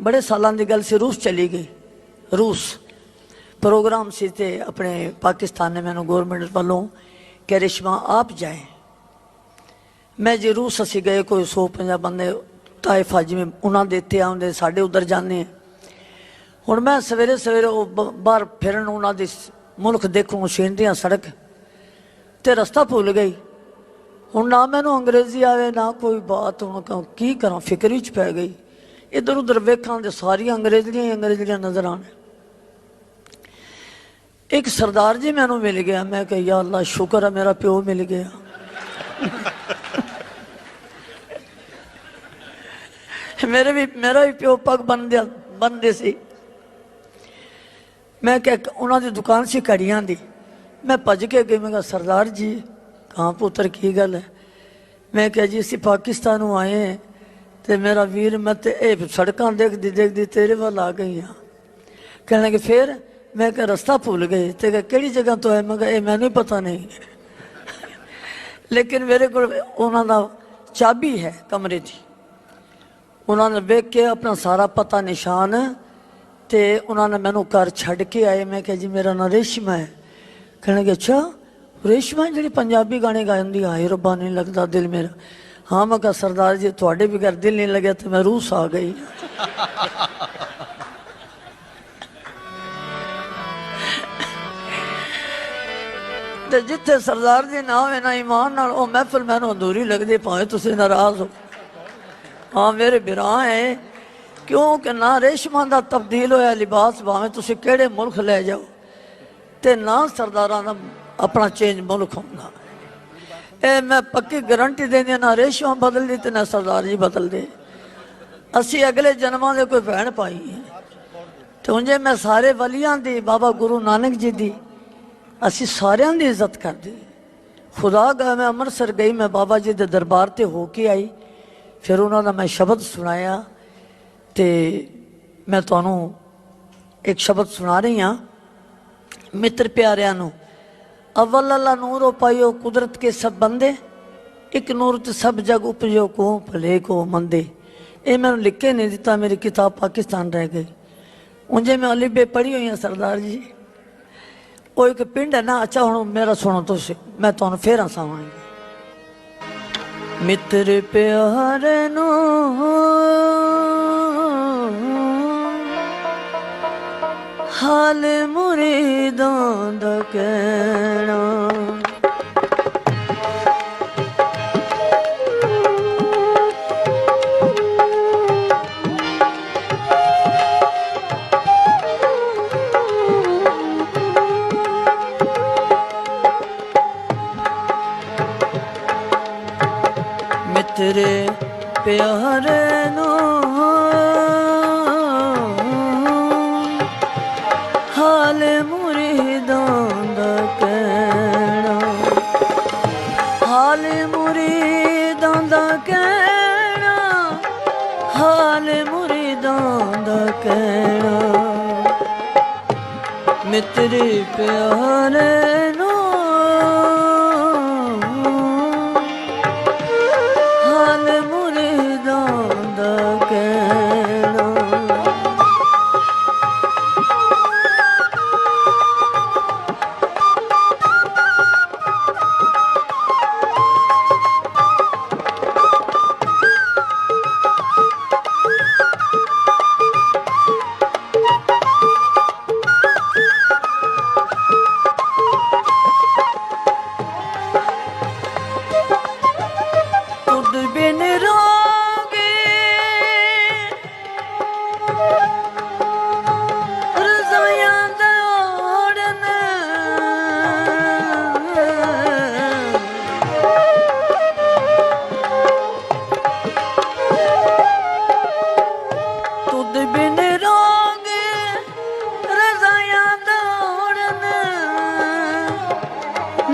ਬੜੇ ਸਾਲਾਂ ਦੀ ਗੱਲ ਸੀ, ਰੂਸ ਚਲੀ ਗਈ। ਰੂਸ ਪ੍ਰੋਗਰਾਮ ਸੀ ਤੇ ਆਪਣੇ ਪਾਕਿਸਤਾਨ ਨੇ ਮੈਨੂੰ ਗਵਰਨਮੈਂਟ ਵੱਲੋਂ ਕਿ ਰਿਸ਼ਮਾ ਆਪ ਜਾਏ। ਮੈਂ ਜੇ ਰੂਸ ਅਸੀਂ ਗਏ, ਕੋਈ 150 ਬੰਦੇ ਤਾਇਫਾ ਜਿਵੇਂ ਉਹਨਾਂ ਦੇ ਇੱਥੇ ਆਉਂਦੇ, ਸਾਡੇ ਉਧਰ ਜਾਂਦੇ ਹੁਣ ਮੈਂ ਸਵੇਰੇ ਸਵੇਰੇ ਉਹ ਬ- ਬਾਹਰ ਫਿਰਨ ਉਹਨਾਂ ਦੇ ਮੁਲਕ ਦੇਖਣ ਛੇਂਦੀਆਂ ਸੜਕ ਤੇ ਰਸਤਾ ਭੁੱਲ ਗਈ। ਹੁਣ ਨਾ ਮੈਨੂੰ ਅੰਗਰੇਜ਼ੀ ਆਵੇ, ਨਾ ਕੋਈ ਬਾਤ, ਹੁਣ ਕ- ਕੀ ਕਰਾਂ, ਫਿਕਰ ਵਿੱਚ ਪੈ ਗਈ। ਇਧਰ ਉਧਰ ਵੇਖਾਂ ਤੇ ਸਾਰੀਆਂ ਅੰਗਰੇਜ਼ੀਆਂ ਹੀ ਅੰਗਰੇਜ਼ੀਆਂ ਨਜ਼ਰ ਆਣ। ਇੱਕ ਸਰਦਾਰ ਜੀ ਮੈਨੂੰ ਮਿਲ ਗਿਆ, ਮੈਂ ਕਿਹਾ, ਯਾ ਅੱਲਾ, ਸ਼ੁਕਰ ਹੈ ਮੇਰਾ ਪਿਓ ਮਿਲ ਗਿਆ। ਮੇਰੇ ਵੀ, ਮੇਰਾ ਵੀ ਪਿਓ ਪੱਗ ਬੰਨਦੇ ਬੰਨਦੇ ਸੀ। ਮੈਂ ਕਿ ਉਹਨਾਂ ਦੀ ਦੁਕਾਨ ਸੀ ਘੜੀਆਂ ਦੀ। ਮੈਂ ਭੱਜ ਕੇ ਗਈ, ਮੈਂ ਕਿਹਾ, ਸਰਦਾਰ ਜੀ ਕਹਾਂ ਪੁੱਤਰ ਕੀ ਗੱਲ ਹੈ? ਮੈਂ ਕਿਹਾ, ਜੀ, ਅਸੀਂ ਪਾਕਿਸਤਾਨ ਨੂੰ ਆਏ ਹਾਂ। ਤੇ ਮੇਰਾ ਵੀਰ ਮੈਂ ਤੇ ਇਹ ਸੜਕਾਂ ਦੇਖਦੀ ਦੇਖਦੀ ਤੇਰੇ ਵੱਲ ਆ ਗਈ ਹਾਂ। ਕਹਿਣ ਲੱਗੇ ਫੇਰ? ਮੈਂ ਕਿਹਾ ਰਸਤਾ ਭੁੱਲ ਗਏ। ਤੇ ਕਿਹਾ, ਕਿਹੜੀ ਜਗ੍ਹਾ ਤੋਂ ਹੈ ਮੈਂ ਕਿਹਾ ਇਹ ਮੈਨੂੰ ਪਤਾ ਨਹੀਂ ਲੇਕਿਨ ਮੇਰੇ ਕੋਲ ਉਹਨਾਂ ਦਾ ਚਾਬੀ ਹੈ ਕਮਰੇ ਦੀ। ਉਹਨਾਂ ਨੇ ਵੇਖ ਕੇ ਆਪਣਾ ਸਾਰਾ ਪਤਾ ਨਿਸ਼ਾਨ ਤੇ ਉਹਨਾਂ ਨੇ ਮੈਨੂੰ ਘਰ ਛੱਡ ਕੇ ਆਏ। ਮੈਂ ਕਿਹਾ ਜੀ ਮੇਰਾ ਨਾਂ ਰੇਸ਼ਮਾ ਹੈ। ਕਹਿਣਗੇ ਅੱਛਾ ਰੇਸ਼ਮਾ ਜਿਹੜੀ ਪੰਜਾਬੀ ਗਾਣੇ ਗਾਉਂਦੀ ਆ? ਰੱਬਾ ਨਹੀਂ ਲੱਗਦਾ ਦਿਲ ਮੇਰਾ। ਹਾਂ ਮੈਂ ਕਿਹਾ ਸਰਦਾਰ ਜੀ ਤੁਹਾਡੇ ਵੀ ਘਰ ਦਿਲ ਨਹੀਂ ਲੱਗਿਆ ਤੇ ਮੈਂ ਰੂਸ ਆ ਗਈ ਤੇ ਜਿੱਥੇ ਸਰਦਾਰ ਜੀ ਨਾ ਹੋਵੇ ਨਾ ਇਮਾਨ ਨਾਲ ਉਹ ਮਹਿਫਲ ਮੈਨੂੰ ਅਧੂਰੀ ਲੱਗਦੀ ਭਾਵੇਂ ਤੁਸੀਂ ਨਾਰਾਜ਼ ਹੋ ਹਾਂ ਮੇਰੇ ਬਿਰਾਂ ਹੈ ਕਿਉਂਕਿ ਨਾ ਰੇਸ਼ਮਾਂ ਦਾ ਤਬਦੀਲ ਹੋਇਆ ਲਿਬਾਸ ਭਾਵੇਂ ਤੁਸੀਂ ਕਿਹੜੇ ਮੁਲਕ ਲੈ ਜਾਓ ਤੇ ਨਾ ਸਰਦਾਰਾਂ ਦਾ ਆਪਣਾ ਚੇਂਜ ਮੁਲਕ ਹੁੰਦਾ ਇਹ ਮੈਂ ਪੱਕੀ ਗਾਰੰਟੀ ਦਿੰਦੀ ਹਾਂ, ਨਾ ਰੇਸ਼ਮਾਂ ਬਦਲਦੀ ਤੇ ਨਾ ਸਰਦਾਰ ਜੀ ਬਦਲਦੇ। ਅਸੀਂ ਅਗਲੇ ਜਨਮਾਂ ਦੇ ਕੋਈ ਭੈਣ ਪਾਈ ਹੈ। ਤੇ ਉਂਝੇ ਮੈਂ ਸਾਰੇ ਵਲੀਆਂ ਦੀ ਬਾਬਾ ਗੁਰੂ ਨਾਨਕ ਜੀ ਦੀ ਅਸੀਂ ਸਾਰਿਆਂ ਦੀ ਇੱਜ਼ਤ ਕਰਦੇ। ਖੁਦਾ ਗਾ ਮੈਂ ਅੰਮ੍ਰਿਤਸਰ ਗਈ ਮੈਂ ਬਾਬਾ ਜੀ ਦੇ ਦਰਬਾਰ ਤੇ ਹੋ ਕੇ ਆਈ। ਫਿਰ ਉਹਨਾਂ ਦਾ ਮੈਂ ਸ਼ਬਦ ਸੁਣਾਇਆ ਤੇ ਮੈਂ ਤੁਹਾਨੂੰ ਇੱਕ ਸ਼ਬਦ ਸੁਣਾ ਰਹੀ ਹਾਂ। ਮਿੱਤਰ ਪਿਆਰਿਆਂ ਨੂੰ ਅਵਲ ਅੱਲਾ ਨੂਰੋ ਪਾਇਓ ਕੁਦਰਤ ਕੇ ਸਭ ਬੰਦੇ, ਇੱਕ ਨੂਰ ਤੇ ਸਭ ਜਗ ਉਪਜੋ ਕੋ ਭਲੇ ਕੋ ਮੰਦੇ। ਇਹ ਮੈਨੂੰ ਲਿਖ ਕੇ ਨਹੀਂ ਦਿੱਤਾ, ਮੇਰੀ ਕਿਤਾਬ ਪਾਕਿਸਤਾਨ ਰਹਿ ਗਈ। ਉਂਝੇ ਮੈਂ ਅਲੀਬੇ ਪੜ੍ਹੀ ਹੋਈ ਹਾਂ, ਸਰਦਾਰ ਜੀ। ਉਹ ਇੱਕ ਪਿੰਡ ਹੈ ਨਾ, ਅੱਛਾ, ਹੁਣ ਮੇਰਾ ਸੁਣੋ ਤੁਸੀਂ, ਮੈਂ ਤੁਹਾਨੂੰ ਫੇਰ ਹਸਾਵਾਂਗੀ। ਮਿੱਤਰ ਪਿਆਰੇ ਨੂੰ ਹਾਲ ਮੁਰੀਦਾਂ ਦਾ ਕਹਿਣਾ। ਮਿੱਤਰੇ ਪਿਆਰੇ ਨੂੰ ਮਿੱਤਰੇ ਪਿਆਰੇ ਨੂੰ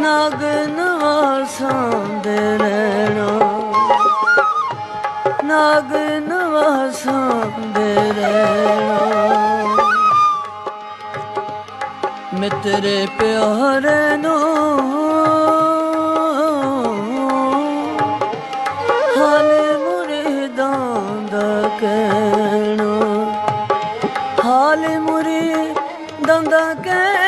ਨਾਗਨ ਵਾਸਾਂ ਦੇ ਰਹਿਣਾ। ਨਾਗਨ ਵਾਸਾਂ ਦੇ ਰਹਿਣਾ। ਮਿੱਤਰੇ ਪਿਆਰੇ ਨੂੰ ਹਾਲ ਮੁਰੀਦਾਂ ਦਾ ਕਹਿਣਾ। ਦੰਦਾ ਕੇ